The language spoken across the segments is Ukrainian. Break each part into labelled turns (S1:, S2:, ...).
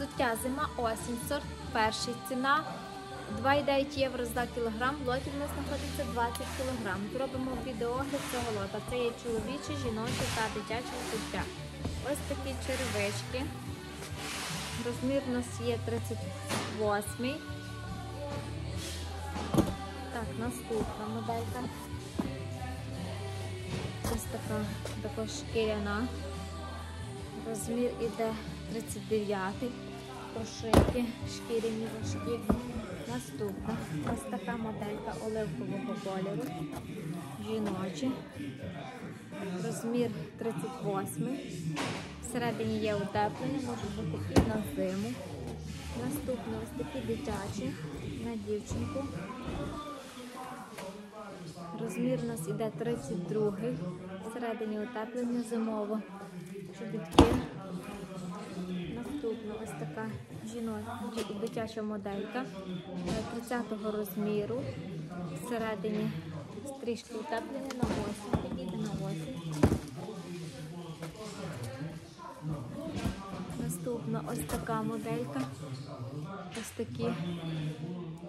S1: Взуття зима осінь, сорт перший. Ціна 2,9 євро за кілограм. В лоті в нас знаходиться 20 кілограм. Зробимо відеогляд цього лота. Це є чоловіче, жіноче та дитяче взуття. Ось такі черевички. Розмір у нас є 38. Так, наступна моделька. Ось така також шкіряна. Розмір іде 39 прошиті, шкіряні важкі. Наступна ось така моделька оливкового кольору. Жіночі. Розмір 38. Всередині є утеплення, може бути і на зиму. Наступне ось такі дитячі на дівчинку. Розмір у нас іде 32 Всередині утеплення зимово. Чобітки. Наступна ось така жіноча дитяча моделька 30-го розміру. Всередині трішки утеплення на осінь. Підійде на осінь. Наступна ось така моделька. Ось такі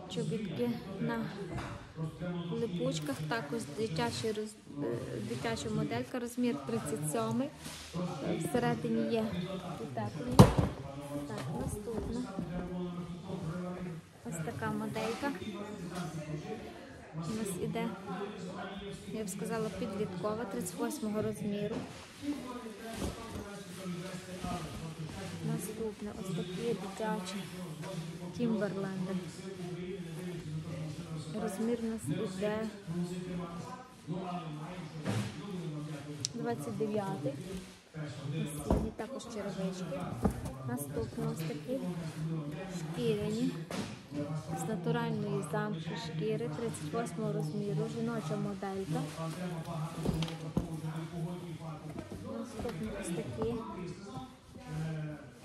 S1: чобітки на липучках. Також дитячий роз... е, дитяча моделька, розмір 37. Всередині є утеплення. Так, наступна. Ось така моделька. У нас іде, я б сказала, підліткова, 38-го розміру. Наступне ось такі дитячі Тімберленди. Розмір у нас іде 29 Осінні, також черевички. Ось такі шкіряні з натуральної замші шкіри 38 розміру, жіноча моделька. Наступні ось такі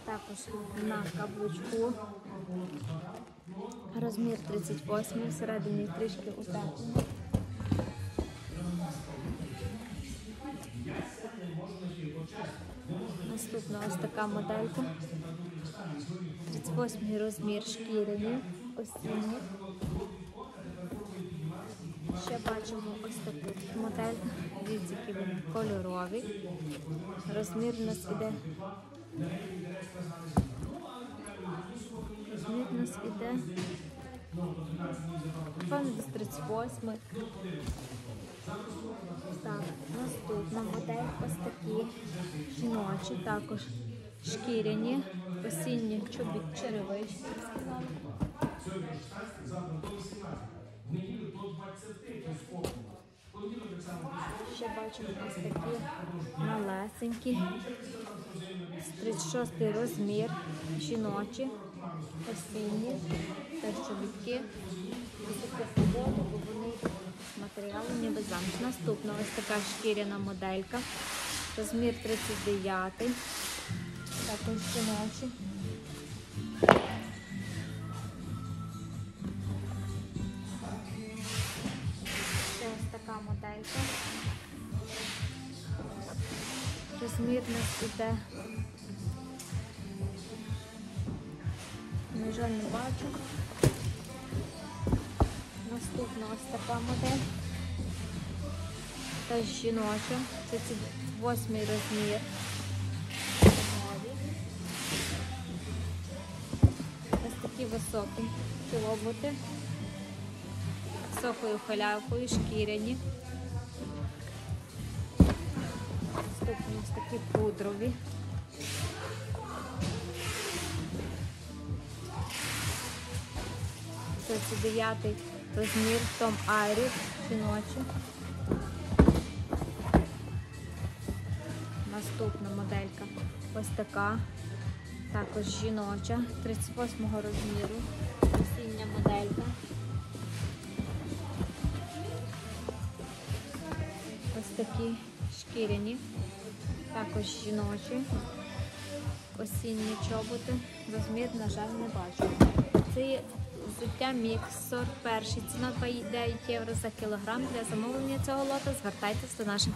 S1: також на каблучку. Розмір 38, всередині трішки утеплені. Наступна ось така моделька. 38 розмір шкіряні, осінні. Ще бачимо ось таку модель. Дивіться, які вони кольорові. Розмір у нас іде. Розмір у нас іде. Певно, десь 38. Так, наступна модель ось такі жіночі, також шкіряні, осінні чобіт черевички. Ще бачимо ось такі малесенькі, з 36 розмір, жіночі, осінні, теж чобітки. Матеріали ніби заміж. Наступна ось така шкіряна моделька. Розмір 39. Жіночі. Ще ось така моделька. Розмір нас іде. На жаль, не бачу. Наступна ось така модель. Теж жіноча. 38 розмір. Високі чоботи. Високою халявкою, шкіряні. Наступні ось такі пудрові. Це 9 розмір Том Айріс жіночі. Наступна моделька ось така. Також жіноча, 38 розміру. Осіння моделька. Ось такі шкіряні, також жіночі. Осінні чоботи. Розмір, на жаль, не бачу. Це є взуття мікс 41. Ціна 2,9 євро за кілограм. Для замовлення цього лота звертайтеся до наших